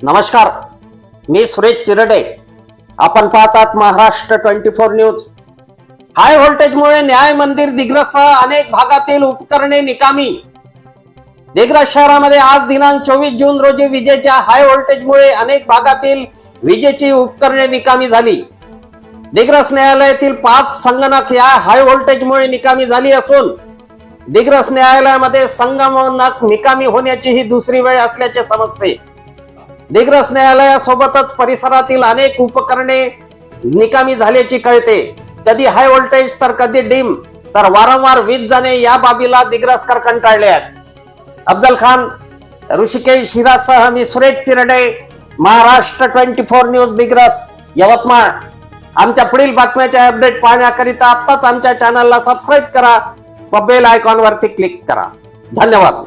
नमस्कार मी सुरेश चिरडे. आपण पाहतात Maharashtra twenty four news. High व्होल्टेजमुळे न्याय मंदिर दिग्रससह अनेक भागातील उपकरणे निकामी. दिग्रस शहरामध्ये आज दिनांक चोवीस जून रोजी विजेच्या हाय व्होल्टेजमुळे अनेक भागातील विजेची उपकरणे निकामी झाली. दिग्रस न्यायालयातील पाच संगणक या हाय व्होल्टेजमुळे निकामी झाली असून दिग्रस न्यायालयामध्ये संगणक निकामी होण्याची ही दुसरी वेळ असल्याचे समजते. दिग्रस न्यायालयासोबतच परिसरातील अनेक उपकरणे निकामी झाल्याची कळते. कधी हाय व्होल्टेज तर कधी डिम तर वारंवार वीज जाणे या बाबीला दिग्रसकर कंटाळले आहेत. अफजल खान ऋषिकेश हिरासह मी Suresh Chirde Maharashtra twenty four news Digras Yavatmal. आमच्या पुढील बातम्याचे अपडेट पाहण्याकरिता आत्ताच आमच्या चॅनलला सबस्क्राईब करा व बेल आयकॉनवरती क्लिक करा. धन्यवाद.